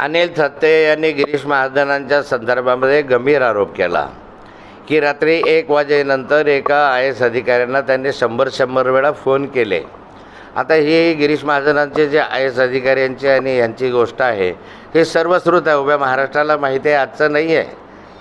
अनिल थत्ते यांनी गिरीश महाजनांच्या संदर्भामध्ये गंभीर आरोप केला. की रात्री एक वाजेनंतर एका आय एस अधिकाऱ्यांना त्यांनी शंभर शंभर वेळा फोन केले. आता ही गिरीश महाजनांचे जे आय एस अधिकाऱ्यांची आणि यांची गोष्ट आहे हे सर्वश्रुत आहे. उभ्या महाराष्ट्राला माहिती आहे आजचं नाही आहे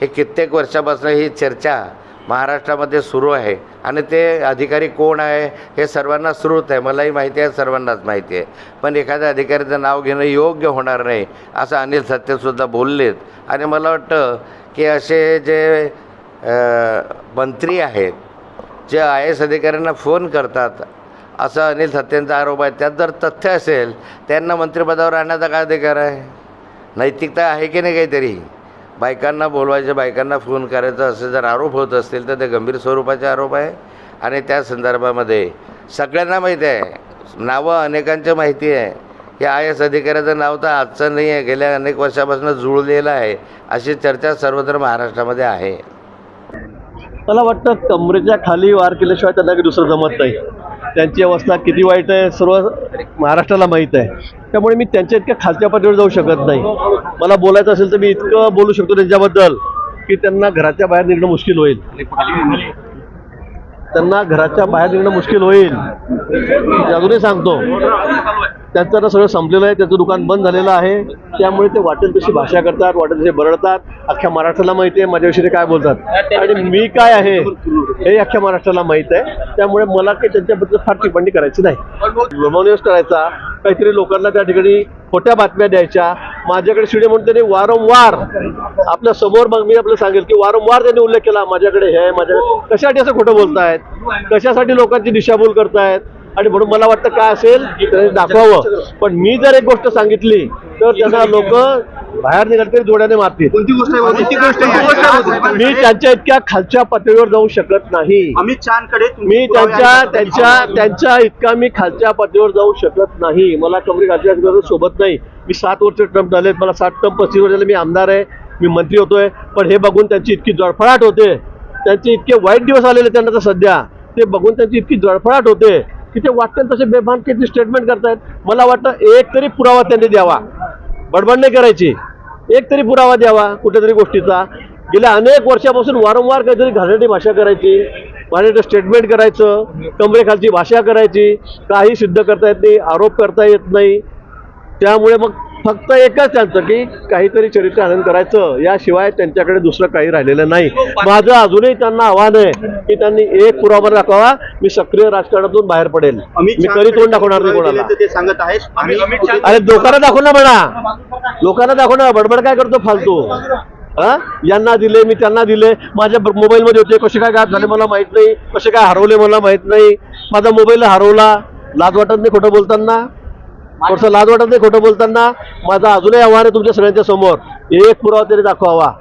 हे कित्येक वर्षापासून ही चर्चा महाराष्ट्रामध्ये सुरू आहे. आणि ते अधिकारी कोण आहे हे सर्वांना श्रुत आहे. मलाही माहिती आहे सर्वांनाच माहिती आहे. पण एखाद्या अधिकाऱ्याचं नाव घेणं योग्य होणार नाही असं अनिल सत्यसुद्धा बोललेत. आणि मला वाटतं की असे जे मंत्री आहेत जे आय एस अधिकाऱ्यांना फोन करतात असा अनिल सत्यांचा आरोप आहे. त्यात जर तथ्य असेल त्यांना मंत्रिपदावर आणण्याचा काय अधिकार आहे? नैतिकता आहे की नाही काहीतरी? बायकांना बोलवायचे बायकांना फोन करायचं असे जर आरोप होत असतील तर ते गंभीर स्वरूपाचे आरोप आहे. आणि त्या संदर्भामध्ये सगळ्यांना माहिती आहे. नावं अनेकांच्या माहिती आहे. हे आय एस अधिकाऱ्याचं नाव तर आजचं नाही आहे. गेल्या अनेक वर्षापासून जुळलेलं आहे. अशी चर्चा सर्वत्र महाराष्ट्रामध्ये आहे. मला वाटतं कमरेच्या खाली वार केल्याशिवाय त्यांना काही दुसरं जमत नाही. त्यांची अवस्था किती वाईट आहे सर्व महाराष्ट्राला माहीत आहे. त्यामुळे मी त्यांच्या इतक्या खालच्या पातळीवर जाऊ शकत नाही. मला बोलायचं असेल तर मी इतकं बोलू शकतो त्यांच्याबद्दल की त्यांना घराच्या बाहेर निघणं मुश्किल होईल. त्यांना घराच्या बाहेर निघणं मुश्किल होईल. मी अजूनही सांगतो. त्यांचं आता सगळं संपलेलं आहे त्याचं दुकान बंद झालेलं आहे. त्यामुळे ते वाटेल तशी भाषा करतात वाटेल तसे बरडतात. अख्ख्या महाराष्ट्राला माहिती आहे माझ्याविषयी ते काय बोलतात? आणि मी काय आहे हे अख्ख्या महाराष्ट्राला माहीत आहे. त्यामुळे मला काही त्यांच्याबद्दल फार टिप्पणी करायची नाही. ब्रह्मनिवेश करायचा काहीतरी लोकांना त्या ठिकाणी खोट्या बातम्या द्यायच्या. माझ्याकडे शिडे म्हणून त्यांनी वारंवार आपल्यासमोर मग मी आपलं सांगेल की वारंवार त्यांनी उल्लेख केला माझ्याकडे हे आहे, माझ्याकडे कशासाठी असं खोटं बोलतायत? कशासाठी लोकांची दिशाभूल करतायत? आणि म्हणून मला वाटतं काय असेल त्याने दाखवावं. पण मी जर एक गोष्ट सांगितली तर त्यांना लोक बाहेर निघाले तरी जोड्याने मारतील. कोणती गोष्ट मी त्यांच्या इतक्या खालच्या पातळीवर जाऊ शकत नाही. अमित शहाकडे मी त्यांच्या त्यांच्या त्यांच्या इतका मी खालच्या पातळीवर जाऊ शकत नाही. मला कमरी पातळीवर सोबत नाही. मी सात वर्ष ट्रम्प झालेत मला सात टर्म पस्तीस वर्ष झाले. मी आमदार आहे. मी मंत्री होतोय. पण हे बघून त्यांची इतकी जळफळाट होते. त्यांचे इतके वाईट दिवस आलेले त्यांना तर सध्या. ते बघून त्यांची इतकी जळफळाट होते. की ते वाटेल तसे बेभान किती स्टेटमेंट करतायत. मला वाटतं एक तरी पुरावा त्यांनी द्यावा. बडबड नाही करायची. एक तरी पुरावा द्यावा कुठेतरी गोष्टीचा. गेल्या अनेक वर्षापासून वारंवार काहीतरी घाणेरडी भाषा करायची. घाणेरडं स्टेटमेंट करायचं. कमरेखालची भाषा करायची. काही सिद्ध करता येत नाही आरोप करता येत नाही. त्यामुळे मग फक्त एकच त्यांचं की काहीतरी चरित्र आनंद करायचं. याशिवाय त्यांच्याकडे दुसरं काही राहिलेलं नाही. माझं अजूनही त्यांना आव्हान आहे की त्यांनी एक पुरावा दाखवा मी सक्रिय राजकारणातून बाहेर पडेल. मी कधी तोंड दाखवणार नाही कोणाला. सांगत आहेत. आम्ही अरे लोकांना दाखव ना म्हणा. लोकांना दाखव ना. बडबड काय करतो फालतू? हा? यांना दिले मी त्यांना दिले. माझ्या मोबाईल मध्ये होते. कसे काय गायब झाले मला माहीत नाही. कसे काय हरवले मला माहीत नाही. माझा मोबाईल हरवला. लाज वाटत नाही खोटं बोलताना. थोडंसं लाज वाटत नाही खोटं बोलताना. माझं अजूनही आव्हान आहे तुमच्या सगळ्यांच्या समोर. एक पुरावा तरी दाखवावा.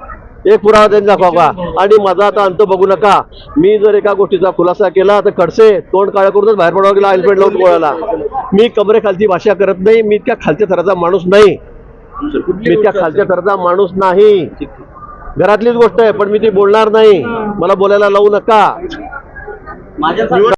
एक पुरावा त्यांनी दाखवावा. आणि माझा आता अंत बघू नका. मी जर एका गोष्टीचा खुलासा केला तर कडसे तोंड काळ करूनच बाहेर पडावं गेला हेल्मेट लावून गोळ्याला मी कमरेखालची भाषा करत नाही. मी इतक्या खालच्या थराचा माणूस नाही. मी इतक्या खालच्या थराचा माणूस नाही. घरातलीच गोष्ट आहे पण मी ती बोलणार नाही. मला बोलायला लावू नका. माझ्या